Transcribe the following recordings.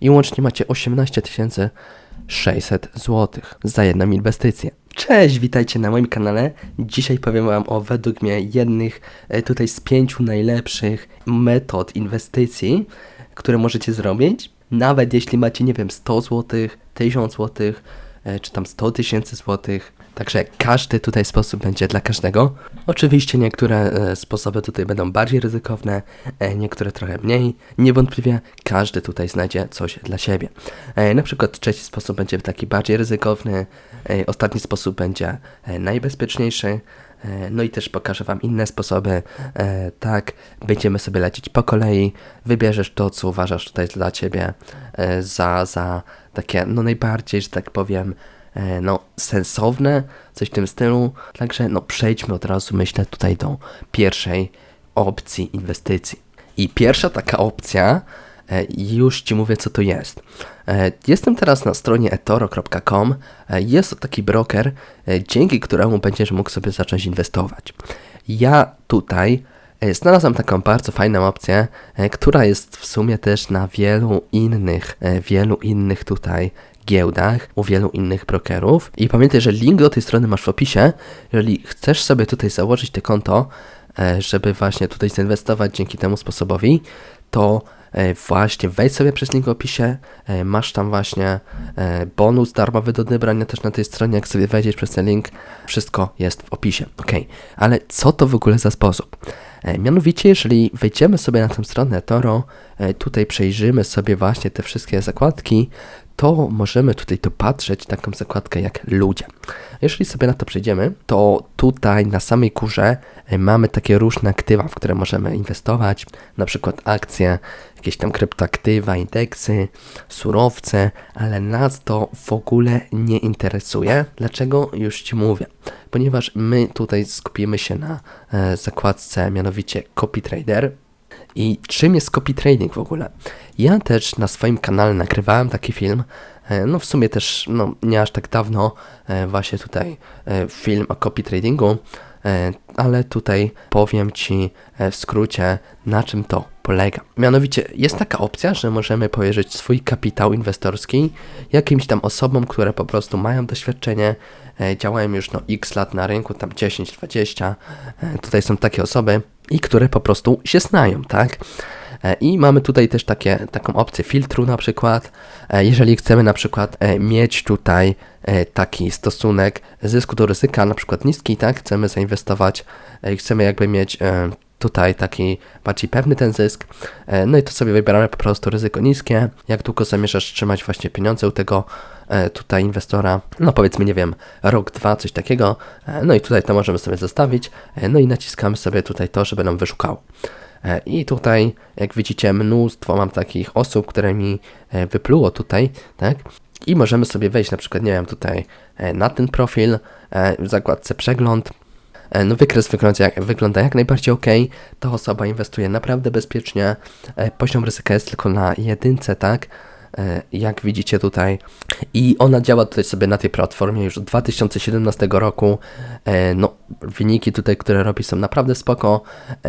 i łącznie macie 18 600 zł za jedną inwestycję. Cześć, witajcie na moim kanale. Dzisiaj powiem Wam o według mnie jednych e, tutaj z pięciu najlepszych metod inwestycji, które możecie zrobić. Nawet jeśli macie, nie wiem, 100 zł, 1000 zł, czy tam 100 tysięcy złotych. Także każdy tutaj sposób będzie dla każdego. Oczywiście niektóre e, sposoby tutaj będą bardziej ryzykowne, e, niektóre trochę mniej. Niewątpliwie każdy tutaj znajdzie coś dla siebie. E, na przykład trzeci sposób będzie taki bardziej ryzykowny, ostatni sposób będzie najbezpieczniejszy. No i też pokażę Wam inne sposoby. Tak, będziemy sobie lecieć po kolei. Wybierzesz to, co uważasz tutaj dla Ciebie za, za takie, no najbardziej, że tak powiem, no sensowne, coś w tym stylu. Także no przejdźmy od razu, myślę, tutaj do pierwszej opcji inwestycji. I pierwsza taka opcja, e, już Ci mówię, co to jest. E, Jestem teraz na stronie etoro.com. E, Jest to taki broker, e, dzięki któremu będziesz mógł sobie zacząć inwestować. Ja tutaj e, znalazłem taką bardzo fajną opcję, e, która jest w sumie też na wielu innych, e, wielu innych tutaj giełdach, u wielu innych brokerów. I pamiętaj, że link do tej strony masz w opisie. Jeżeli chcesz sobie tutaj założyć te konto, e, żeby właśnie tutaj zainwestować dzięki temu sposobowi, to e, właśnie wejdź sobie przez link w opisie, e, masz tam właśnie bonus darmowy do odebrania też na tej stronie, jak sobie wejdziesz przez ten link, wszystko jest w opisie, ok. Ale co to w ogóle za sposób? Mianowicie, jeżeli wejdziemy sobie na tę stronę Toro, tutaj przejrzymy sobie właśnie te wszystkie zakładki, to możemy tutaj dopatrzeć taką zakładkę jak ludzie. Jeżeli sobie na to przejdziemy, to tutaj na samej górze e, mamy takie różne aktywa, w które możemy inwestować, na przykład akcje, jakieś tam kryptoaktywa, indeksy, surowce, ale nas to w ogóle nie interesuje. Dlaczego? Już Ci mówię. Ponieważ my tutaj skupimy się na e, zakładce, mianowicie Copy Trader. I czym jest copy trading w ogóle? Ja też na swoim kanale nagrywałem taki film, e, no w sumie też no, nie aż tak dawno, e, właśnie tutaj e, film o copy tradingu, ale tutaj powiem Ci w skrócie na czym to polega. Mianowicie jest taka opcja, że możemy powierzyć swój kapitał inwestorski jakimś tam osobom, które po prostu mają doświadczenie, działają już no x lat na rynku, tam 10-20, e, tutaj są takie osoby i które po prostu się znają, tak? E, I mamy tutaj też takie, taką opcję filtru na przykład. E, Jeżeli chcemy na przykład e, mieć tutaj taki stosunek zysku do ryzyka, na przykład niski, tak? Chcemy zainwestować chcemy jakby mieć tutaj taki bardziej pewny ten zysk. E, No i to sobie wybieramy po prostu ryzyko niskie. Jak długo zamierzasz trzymać właśnie pieniądze u tego e, tutaj inwestora? No powiedzmy, nie wiem, rok, dwa, coś takiego. E, No i tutaj to możemy sobie zostawić. No i naciskamy sobie tutaj to, żeby nam wyszukało. E, I tutaj, jak widzicie, mnóstwo mam takich osób, które mi wypluło tutaj, tak? I możemy sobie wejść na przykład, nie wiem, tutaj na ten profil, w zakładce przegląd. E, No wykres wygląda jak, wygląda jak najbardziej ok. Ta osoba inwestuje naprawdę bezpiecznie. E, Poziom ryzyka jest tylko na jedynce, tak? E, Jak widzicie tutaj. I ona działa tutaj sobie na tej platformie już od 2017 roku. No, wyniki tutaj, które robi są naprawdę spoko.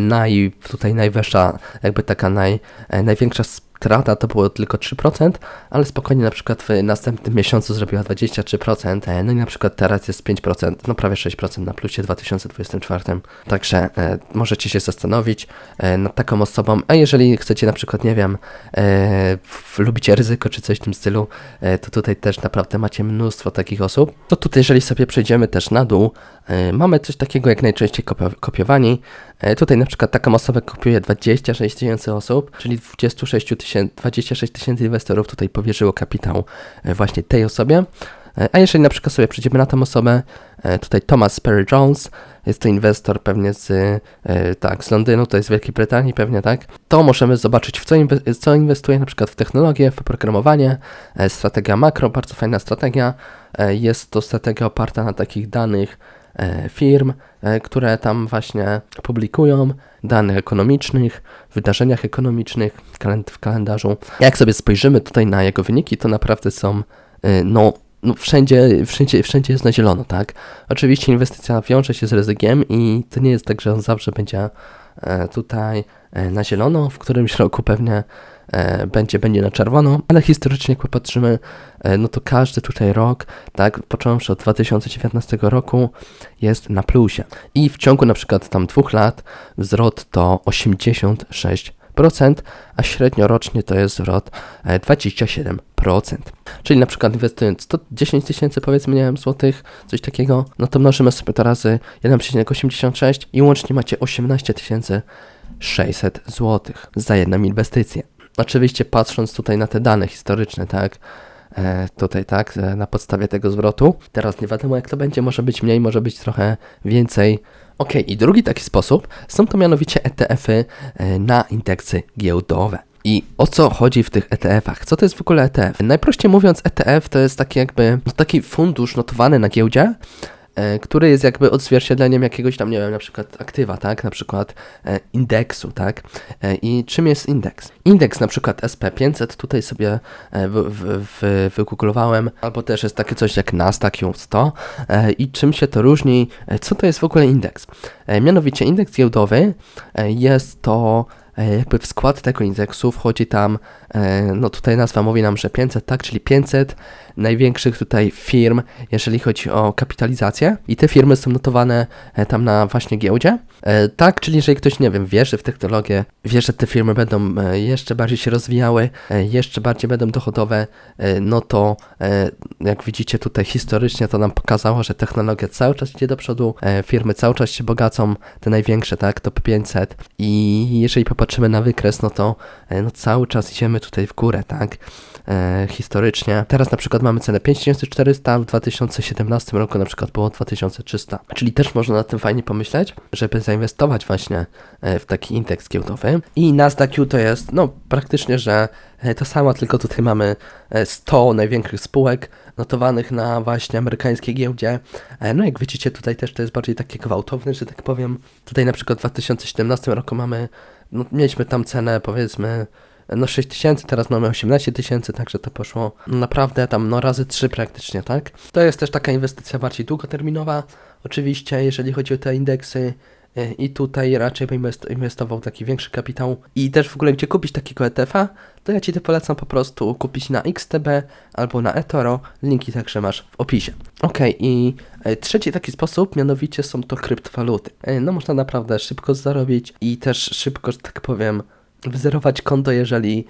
Naj, tutaj najwyższa, jakby taka naj, największa strata to było tylko 3%, ale spokojnie na przykład w następnym miesiącu zrobiła 23%, e, no i na przykład teraz jest 5%, no prawie 6% na plusie w 2024. Także e, możecie się zastanowić e, nad taką osobą, a jeżeli chcecie na przykład, nie wiem, e, w, lubicie ryzyko czy coś w tym stylu, e, to tutaj też naprawdę macie mnóstwo takich osób. To tutaj, jeżeli sobie przejdziemy też na dół, mamy coś takiego jak najczęściej kopio- kopiowani. E, tutaj na przykład taką osobę kopiuje 26 tysięcy osób, czyli 26 tysięcy, 26 tysięcy inwestorów tutaj powierzyło kapitał e, właśnie tej osobie. E, A jeżeli na przykład sobie przejdziemy na tą osobę, e, tutaj Thomas Perry Jones, jest to inwestor pewnie z, e, tak, z Londynu, to jest z Wielkiej Brytanii pewnie, tak, to możemy zobaczyć w co, co inwestuje, na przykład w technologię, w oprogramowanie, e, strategia makro, bardzo fajna strategia, E, jest to strategia oparta na takich danych e, firm, e, które tam właśnie publikują, danych ekonomicznych, wydarzeniach ekonomicznych w kalendarzu. Jak sobie spojrzymy tutaj na jego wyniki, to naprawdę są, e, no, no wszędzie, wszędzie, wszędzie jest na zielono, tak? Oczywiście inwestycja wiąże się z ryzykiem i to nie jest tak, że on zawsze będzie e, tutaj e, na zielono, w którymś roku pewnie e, będzie, będzie na czerwono, ale historycznie jak popatrzymy, e, no to każdy tutaj rok, tak, począwszy od 2019 roku jest na plusie. I w ciągu na przykład tam dwóch lat wzrost to 86%, a średnio rocznie to jest zwrot e, 27%. Czyli na przykład inwestując 110 tysięcy powiedzmy, nie wiem, złotych, coś takiego, no to mnożymy sobie to razy 1,86 i łącznie macie 18 600 złotych za jedną inwestycję. Oczywiście patrząc tutaj na te dane historyczne, tak, e, tutaj tak, e, na podstawie tego zwrotu. Teraz nie wiadomo jak to będzie, może być mniej, może być trochę więcej. Ok, i drugi taki sposób są to mianowicie ETF-y e, na indeksy giełdowe. I o co chodzi w tych ETF-ach? Co to jest w ogóle ETF? Najprościej mówiąc, ETF to jest taki jakby taki fundusz notowany na giełdzie, który jest jakby odzwierciedleniem jakiegoś tam, nie wiem, na przykład aktywa, tak, na przykład e, indeksu, tak. E, I czym jest indeks? Indeks na przykład SP500, tutaj sobie e, wygooglowałem, albo też jest takie coś jak Nasdaq 100 e, i czym się to różni, e, co to jest w ogóle indeks? E, mianowicie indeks giełdowy e, jest to e, jakby w skład tego indeksu wchodzi tam, e, no tutaj nazwa mówi nam, że 500, tak, czyli 500 największych tutaj firm, jeżeli chodzi o kapitalizację. I te firmy są notowane e, tam na właśnie giełdzie. E, Tak, czyli jeżeli ktoś, nie wiem, wierzy w technologię, wie, że te firmy będą e, jeszcze bardziej się rozwijały, e, jeszcze bardziej będą dochodowe, e, no to e, jak widzicie tutaj historycznie to nam pokazało, że technologia cały czas idzie do przodu, e, firmy cały czas się bogacą, te największe, tak, top 500 i jeżeli popatrzymy na wykres, no to e, no cały czas idziemy tutaj w górę, tak, e, historycznie. Teraz na przykład mamy cenę 5400, w 2017 roku na przykład było 2300, czyli też można na tym fajnie pomyśleć, żeby zainwestować właśnie e, w taki indeks giełdowy. I Nasdaq to jest, no praktycznie, że e, to samo, tylko tutaj mamy e, 100 największych spółek notowanych na właśnie amerykańskiej giełdzie. No jak widzicie, tutaj też to jest bardziej takie gwałtowne, że tak powiem. Tutaj na przykład w 2017 roku mamy, no mieliśmy tam cenę powiedzmy no 6 tysięcy, teraz mamy 18 tysięcy, także to poszło naprawdę tam no razy 3 praktycznie, tak? To jest też taka inwestycja bardziej długoterminowa, oczywiście, jeżeli chodzi o te indeksy i tutaj raczej bym inwest- inwestował taki większy kapitał i też w ogóle gdzie kupić takiego ETF-a, to ja Ci polecam po prostu kupić na XTB albo na eToro, linki także masz w opisie. Ok, i e, trzeci taki sposób, mianowicie są to kryptowaluty. E, No można naprawdę szybko zarobić i też szybko, że tak powiem, wyzerować konto, jeżeli e,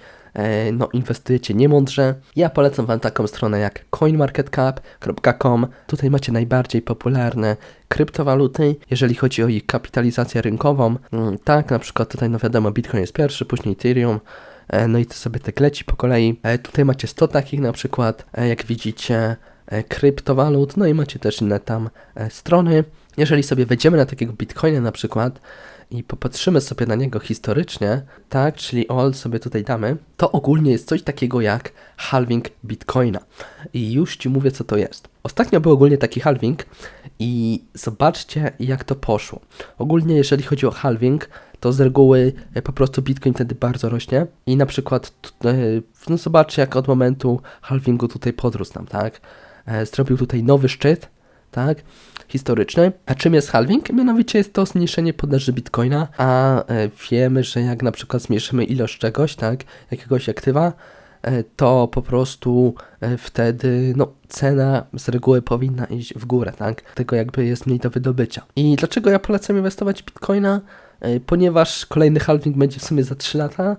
no, inwestujecie niemądrze. Ja polecam Wam taką stronę jak coinmarketcap.com. Tutaj macie najbardziej popularne kryptowaluty, jeżeli chodzi o ich kapitalizację rynkową. Mm, Tak, na przykład tutaj, no wiadomo, Bitcoin jest pierwszy, później Ethereum. E, No i to sobie tak leci po kolei. E, Tutaj macie 100 takich na przykład, e, jak widzicie, e, kryptowalut, no i macie też inne tam e, strony. Jeżeli sobie wejdziemy na takiego Bitcoina na przykład i popatrzymy sobie na niego historycznie, tak, czyli all sobie tutaj damy, to ogólnie jest coś takiego jak halving Bitcoina. I już Ci mówię, co to jest. Ostatnio był ogólnie taki halving i zobaczcie, jak to poszło. Ogólnie, jeżeli chodzi o halving, to z reguły e, po prostu Bitcoin wtedy bardzo rośnie i na przykład, e, no zobaczcie, jak od momentu halvingu tutaj podrósł nam, tak? E, Zrobił tutaj nowy szczyt, tak? Historyczny. A czym jest halving? Mianowicie jest to zmniejszenie podaży bitcoina, a e, wiemy, że jak na przykład zmniejszymy ilość czegoś, tak? Jakiegoś aktywa, e, to po prostu e, wtedy no, cena z reguły powinna iść w górę, tak? Tego jakby jest mniej do wydobycia. I dlaczego ja polecam inwestować w bitcoina? Ponieważ kolejny halving będzie w sumie za 3 lata,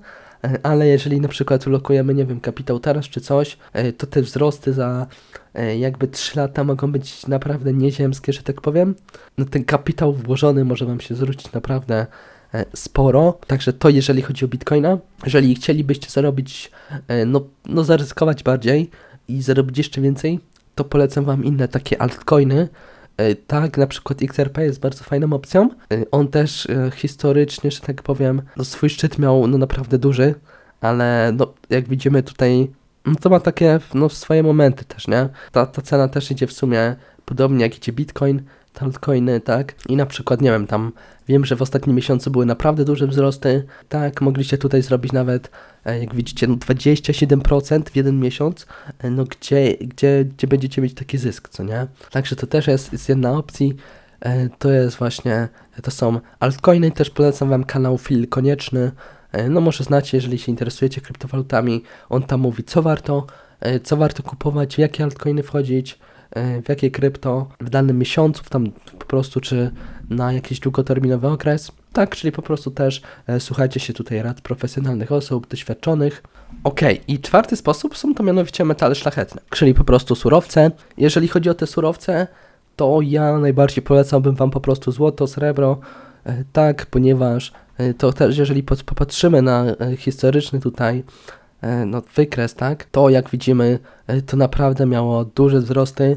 ale jeżeli na przykład ulokujemy, nie wiem, kapitał teraz czy coś, e, to te wzrosty za e, jakby 3 lata mogą być naprawdę nieziemskie, że tak powiem. No ten kapitał włożony może Wam się zwrócić naprawdę e, sporo. Także to jeżeli chodzi o Bitcoina. Jeżeli chcielibyście zarobić, e, no, no zaryzykować bardziej i zarobić jeszcze więcej, to polecam Wam inne takie altcoiny. E, Tak, na przykład XRP jest bardzo fajną opcją. E, On też e, historycznie, że tak powiem, no swój szczyt miał no naprawdę duży, ale no jak widzimy tutaj, no to ma takie no swoje momenty też, nie? Ta, ta cena też idzie w sumie podobnie jak idzie Bitcoin, altcoiny, tak? I na przykład, nie wiem, tam wiem, że w ostatnim miesiącu były naprawdę duże wzrosty, tak? Mogliście tutaj zrobić nawet, e, jak widzicie, no 27% w jeden miesiąc, e, no gdzie, gdzie, gdzie będziecie mieć taki zysk, co nie? Także to też jest, jest jedna opcji. E, To jest właśnie, to są altcoiny, też polecam Wam kanał Phil Konieczny, No może znacie, jeżeli się interesujecie kryptowalutami, on tam mówi co warto, co warto kupować, w jakie altcoiny wchodzić, w jakie krypto w danym miesiącu, tam po prostu czy na jakiś długoterminowy okres. Tak, czyli po prostu też e, słuchajcie się tutaj rad profesjonalnych osób, doświadczonych. Okej, i czwarty sposób są to mianowicie metale szlachetne, czyli po prostu surowce. Jeżeli chodzi o te surowce, to ja najbardziej polecałbym Wam po prostu złoto, srebro, e, tak, ponieważ e, to też jeżeli popatrzymy na e, historyczny tutaj e, no, wykres, tak, to jak widzimy, e, to naprawdę miało duże wzrosty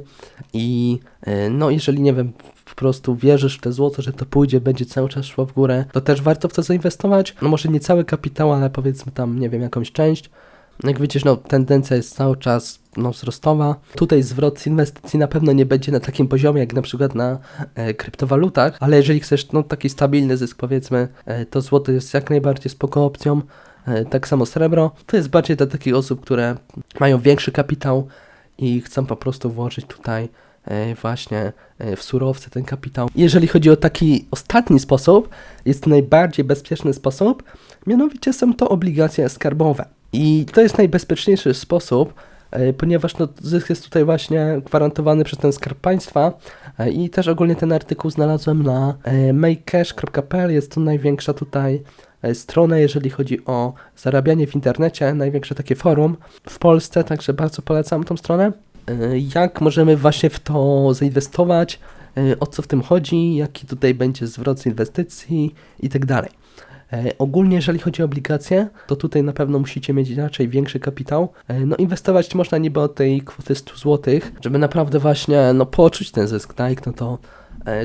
i e, no jeżeli nie wiem, po prostu wierzysz w te złoto, że to pójdzie, będzie cały czas szło w górę, to też warto w to zainwestować. No może nie cały kapitał, ale powiedzmy tam, nie wiem, jakąś część. Jak widzisz, no tendencja jest cały czas no, wzrostowa. Tutaj zwrot z inwestycji na pewno nie będzie na takim poziomie jak na przykład na e, kryptowalutach, ale jeżeli chcesz no, taki stabilny zysk powiedzmy, e, to złoto jest jak najbardziej spoko opcją. E, tak samo srebro. To jest bardziej dla takich osób, które mają większy kapitał i chcą po prostu włożyć tutaj e, właśnie e, w surowce ten kapitał. Jeżeli chodzi o taki ostatni sposób, jest to najbardziej bezpieczny sposób, mianowicie są to obligacje skarbowe. I to jest najbezpieczniejszy sposób, ponieważ no, zysk jest tutaj właśnie gwarantowany przez ten skarb państwa i też ogólnie ten artykuł znalazłem na makecash.pl, jest to największa tutaj e, strona, jeżeli chodzi o zarabianie w internecie, największe takie forum w Polsce, także bardzo polecam tą stronę. E, Jak możemy właśnie w to zainwestować, e, o co w tym chodzi, jaki tutaj będzie zwrot z inwestycji tak dalej. Ogólnie, jeżeli chodzi o obligacje, to tutaj na pewno musicie mieć raczej większy kapitał. No, inwestować można niby od tej kwoty 100 zł, żeby naprawdę właśnie no, poczuć ten zysk, tak? No to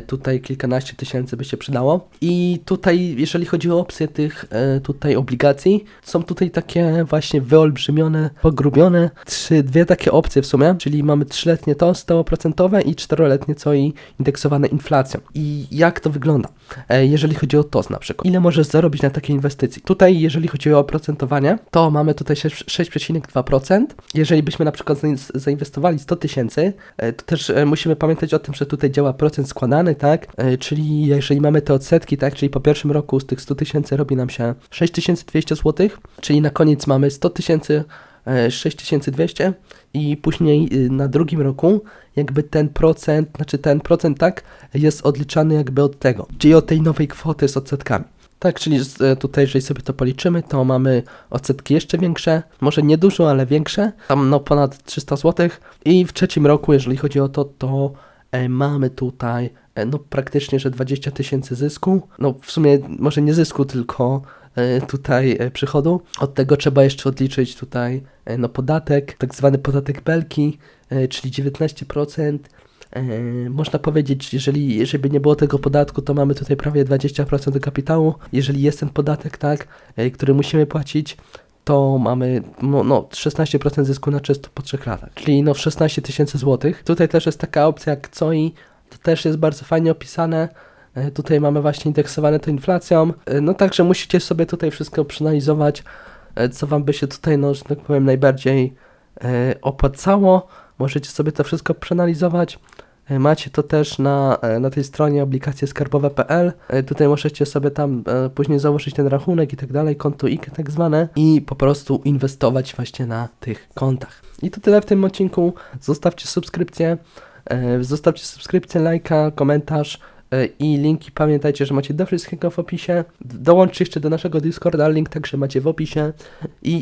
tutaj kilkanaście tysięcy by się przydało. I tutaj, jeżeli chodzi o opcje tych e, tutaj obligacji, są tutaj takie właśnie wyolbrzymione, pogrubione, trzy, dwie takie opcje w sumie, czyli mamy trzyletnie to stałoprocentowe i czteroletnie co i indeksowane inflacją. I jak to wygląda? E, jeżeli chodzi o TOS na przykład. Ile możesz zarobić na takiej inwestycji? Tutaj, jeżeli chodzi o oprocentowanie, to mamy tutaj sześć- 6,2%. Jeżeli byśmy na przykład zain- zainwestowali 100 tysięcy, e, to też e, musimy pamiętać o tym, że tutaj działa procent składany, tak? E, Czyli jeżeli mamy te odsetki, tak? Czyli po pierwszym roku z tych 100 tysięcy robi nam się 6200 zł, czyli na koniec mamy 100 tysięcy e, 6200 i później y, na drugim roku jakby ten procent, znaczy ten procent tak jest odliczany jakby od tego, czyli od tej nowej kwoty z odsetkami. Tak, czyli e, tutaj jeżeli sobie to policzymy, to mamy odsetki jeszcze większe, może nie dużo, ale większe, tam no ponad 300 zł i w trzecim roku, jeżeli chodzi o to, to e, mamy tutaj e, no praktycznie, że 20 tysięcy zysku, no w sumie może nie zysku, tylko e, tutaj e, przychodu. Od tego trzeba jeszcze odliczyć tutaj e, no podatek, tak zwany podatek Belki, e, czyli 19%. E, Można powiedzieć, jeżeli, jeżeli by nie było tego podatku, to mamy tutaj prawie 20% kapitału. Jeżeli jest ten podatek, tak, e, który musimy płacić, to mamy no, no, 16% zysku na czysto po 3 latach, czyli no 16 tysięcy złotych. Tutaj też jest taka opcja jak COI, to też jest bardzo fajnie opisane. E, Tutaj mamy właśnie indeksowane to inflacją. E, No także musicie sobie tutaj wszystko przeanalizować, e, co wam by się tutaj, no, że tak powiem, najbardziej opłacało. Możecie sobie to wszystko przeanalizować. Macie to też na, na tej stronie obligacjeskarbowe.pl. Tutaj możecie sobie tam później założyć ten rachunek i tak dalej, konto IK tak zwane i po prostu inwestować właśnie na tych kontach. I to tyle w tym odcinku. Zostawcie subskrypcję, zostawcie subskrypcję, lajka, komentarz e, i linki pamiętajcie, że macie do wszystkiego w opisie. Dołączcie jeszcze do naszego Discorda, link także macie w opisie i